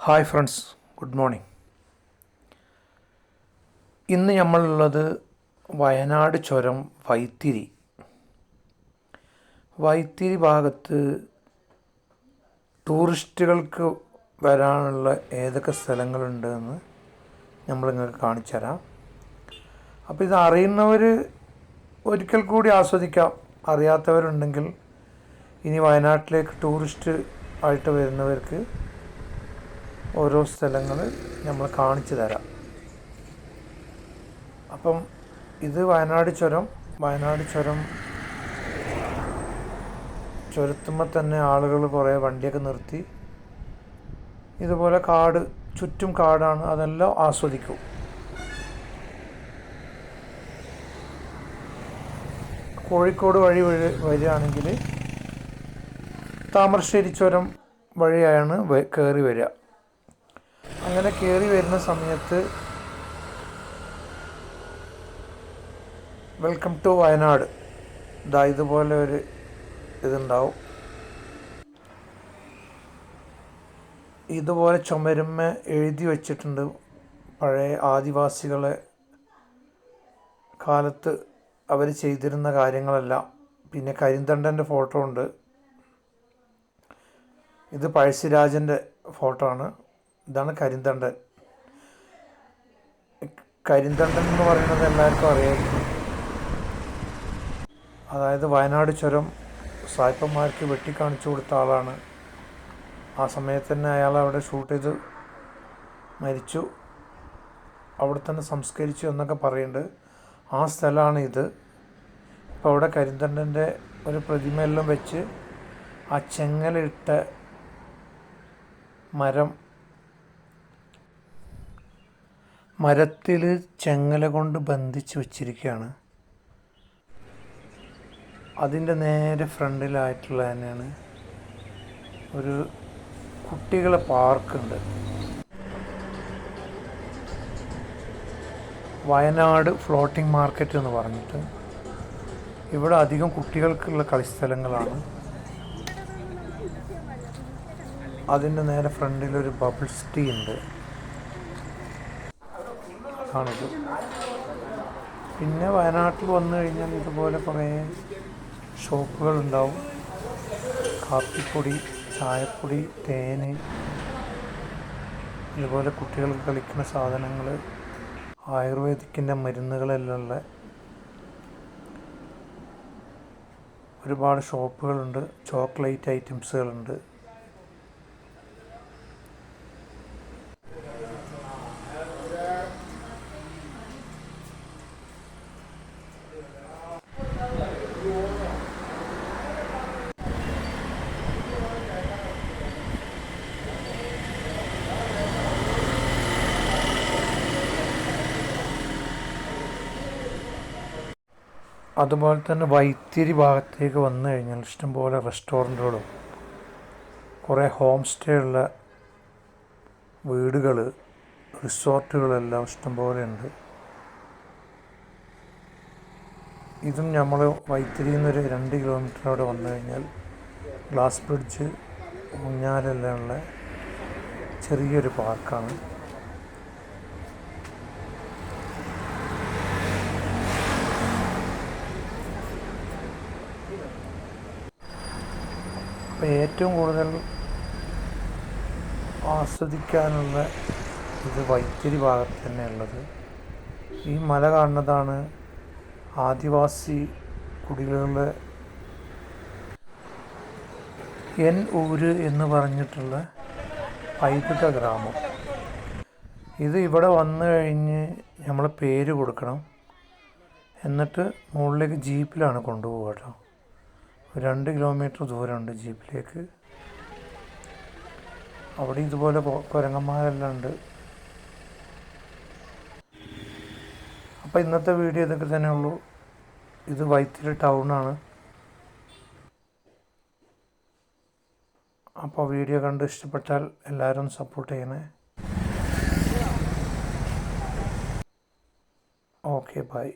Hi friends good morning. ഇന്ന് നമ്മളുള്ളത് വയനാട് ചുരം വൈത്തിരി. വൈത്തിരി ഭാഗത്ത് ടൂറിസ്റ്റുകൾക്ക് വരാനുള്ള ഏതൊക്കെ സ്ഥലങ്ങളുണ്ട് എന്ന് നമ്മൾ നിങ്ങൾക്ക് കാണിച്ചു തരാം അപ്പോൾ ഇത് അറിയുന്നവർ ഒരിക്കൽ കൂടി ആസ്വദിക്കാം. അറിയാത്തവരുണ്ടെങ്കിൽ ഇനി വയനാട്ടിലേക്ക് ടൂറിസ്റ്റ് ആയിട്ട് വരുന്നവർക്ക് ഓരോ സ്ഥലങ്ങൾ നമ്മൾ കാണിച്ചു തരാം. അപ്പം ഇത് വയനാട് ചുരം. വയനാട് ചുരം ചുരത്തുമ്പോൾ തന്നെ ആളുകൾ കുറേ വണ്ടിയൊക്കെ നിർത്തി. ഇതുപോലെ കാട് ചുറ്റും കാടാണ് അതെല്ലാം ആസ്വദിക്കും. കോഴിക്കോട് വഴി വഴി വരികയാണെങ്കിൽ താമരശ്ശേരി ചുരം വഴിയാണ് കയറി വരിക. അങ്ങനെ കയറി വരുന്ന സമയത്ത് വെൽക്കം ടു വയനാട്. ഇതാ ഇതുപോലെ ഒരു ഇതുണ്ടാവും. ഇതുപോലെ ചുമരുമ്മ എഴുതി വച്ചിട്ടുണ്ട് പഴയ ആദിവാസികളെ കാലത്ത് അവർ ചെയ്തിരുന്ന കാര്യങ്ങളെല്ലാം. പിന്നെ കരിന്തണ്ടന്റെ ഫോട്ടോ ഉണ്ട്. ഇത് പഴശ്ശിരാജന്റെ ഫോട്ടോ ആണ്. ഇതാണ് കരിന്തണ്ടൻ. കരിന്തണ്ടൻ എന്ന് പറയുന്നത് എല്ലാവർക്കും അറിയായിരിക്കും അതായത് വയനാട് ചുരം സായിപ്പന്മാർക്ക് വെട്ടിക്കാണിച്ചു കൊടുത്ത ആളാണ്. ആ സമയത്ത് തന്നെ അയാൾ അവിടെ ഷൂട്ട് ചെയ്ത് മരിച്ചു. അവിടെ തന്നെ സംസ്കരിച്ചു എന്നൊക്കെ പറയുന്നുണ്ട്. ആ സ്ഥലമാണ് ഇത്. ഇപ്പോൾ അവിടെ കരിന്തണ്ടന്റെ ഒരു പ്രതിമയെല്ലാം വെച്ച് ആ ചെങ്ങലിട്ട മരം മരത്തിൽ ചെങ്ങല കൊണ്ട് ബന്ധിച്ച് വെച്ചിരിക്കുകയാണ്. അതിന്റെ നേരെ ഫ്രണ്ടിലായിട്ടുള്ള തന്നെയാണ് ഒരു കുട്ടികളെ പാർക്കുണ്ട്. വയനാട് ഫ്ലോട്ടിംഗ് മാർക്കറ്റ് എന്ന് പറഞ്ഞിട്ട് ഇവിടെ അധികം കുട്ടികൾക്കുള്ള കളിസ്ഥലങ്ങളാണ്. അതിന്റെ നേരെ ഫ്രണ്ടിലൊരു ബബിൾസ് ടീ ഉണ്ട്. അതാണിത് പിന്നെ വയനാട്ടിൽ വന്നു കഴിഞ്ഞാൽ ഇതുപോലെ കുറേ ഷോപ്പുകൾ ഉണ്ടാവും കാപ്പിപ്പൊടി ചായപ്പൊടി തേന് ഇതുപോലെ കുട്ടികൾക്ക് കളിക്കുന്ന സാധനങ്ങൾ ആയുർവേദിക്കിന്റെ മരുന്നുകളെല്ലാം ഉള്ള ഒരുപാട് ഷോപ്പുകളുണ്ട്. ചോക്ലേറ്റ് ഐറ്റംസുകളുണ്ട്. അതുപോലെ തന്നെ വൈത്തിരി ഭാഗത്തേക്ക് വന്നു കഴിഞ്ഞാൽ ഇഷ്ടംപോലെ റെസ്റ്റോറന്റുകളും കുറേ ഹോം സ്റ്റേ ഉള്ള വീടുകൾ റിസോർട്ടുകളെല്ലാം ഇഷ്ടംപോലെ ഉണ്ട്. ഇതും നമ്മൾ വൈത്തിരിയിൽ നിന്നൊരു രണ്ട് കിലോമീറ്റർ അവിടെ വന്നു കഴിഞ്ഞാൽ ഗ്ലാസ് ബ്രിഡ്ജ് ഊഞ്ഞാലെല്ലാം ഉള്ള ചെറിയൊരു പാർക്കാണ്. അപ്പോൾ ഏറ്റവും കൂടുതൽ ആസ്വദിക്കാനുള്ള ഇത് വൈത്തിരി ഭാഗത്ത് തന്നെ ഉള്ളത്. ഈ മല കാണുന്നതാണ് ആദിവാസി കുടികളുടെ എൻ ഊര് എന്ന് പറഞ്ഞിട്ടുള്ള പൈതൃക ഗ്രാമം. ഇത് ഇവിടെ വന്നു കഴിഞ്ഞ് നമ്മൾ പേര് കൊടുക്കണം. എന്നിട്ട് മുകളിലേക്ക് ജീപ്പിലാണ് കൊണ്ടുപോകുക കേട്ടോ. രണ്ട് കിലോമീറ്റർ ദൂരമുണ്ട് ജീപ്പിലേക്ക്. അവിടെ ഇതുപോലെ കുരങ്ങന്മാരെല്ലാം ഉണ്ട്. അപ്പോൾ ഇന്നത്തെ വീഡിയോ ഇതൊക്കെ തന്നെ ഉള്ളൂ. ഇത് വൈത്തിരി ടൗണാണ് അപ്പോൾ വീഡിയോ കണ്ട് ഇഷ്ടപ്പെട്ടാൽ എല്ലാവരും സപ്പോർട്ട് ചെയ്യണേ. Okay bye.